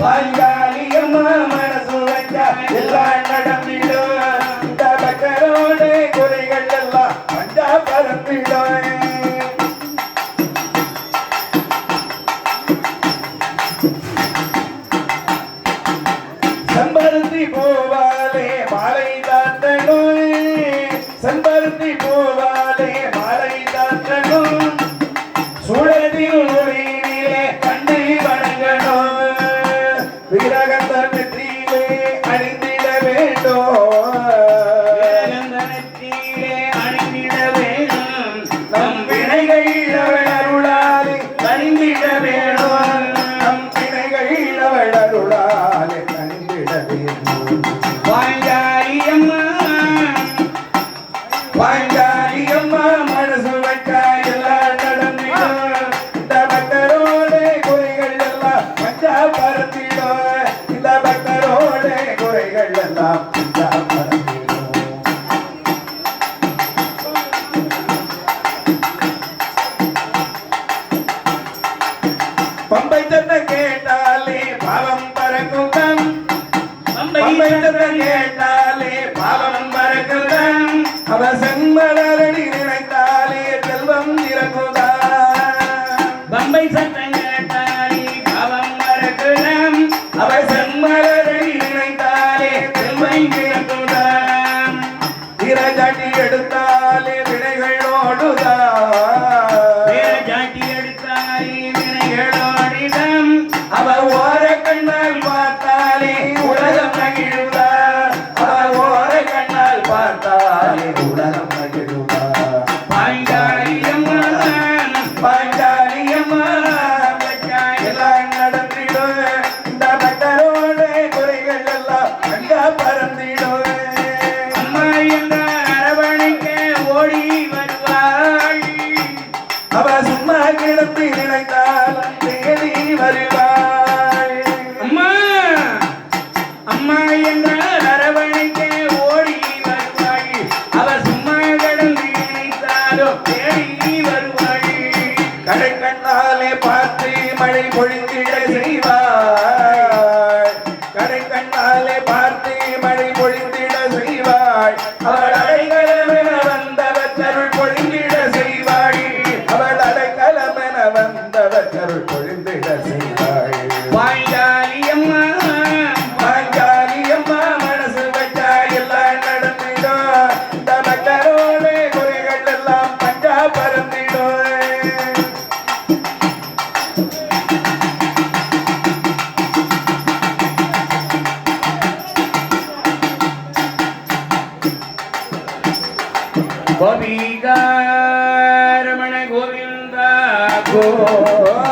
பஞ்சாலியம்மா மனசு வச்சா எல்லாம் நடந்திடும். இந்த பக்கரோட குறைகள் எல்லாம் பஞ்சா பரப்பிடும். செம்பருத்தி பூவாலே மாலை தாத்தனும் செம்பருத்தி பூவாலே மாலை தாத்தனும் சூழலில் விரகந்தன் நெற்றியிலே வேண்டும் வேலந்தனத்திலே அணிந்திட வேணும் நம் வினைகள் அவள் அருளாலே கணிந்திட வேணும் நம் வினைகள் அவள் அருளாலே வேண்டும். அம்மா பம்பை தன்னை கேட்டாலே பாவம் பறக்கும் தம் பம்பை தன்னை கேட்டாலே பாவம் பறக்கும் தம் அவ செம்மலரடி நினைத்தாலே செல்வம் இறங்குதா பம்பை சத்தம் கேட்டாலே பாவம் மறக்கலாம் அவ வினைகள் சும்மா நினைத்தால் தேடி வருவாள் அம்மா அம்மா என்ற அரவணைக்க ஓடி வருவாள் அவ சும்மா கிடந்து நினைத்தாலோ தேடி வருவாள் கடை பார்த்து மழை பொழிந்திட செய்வாள் கடை பார்த்து गोविंद गोविंद गो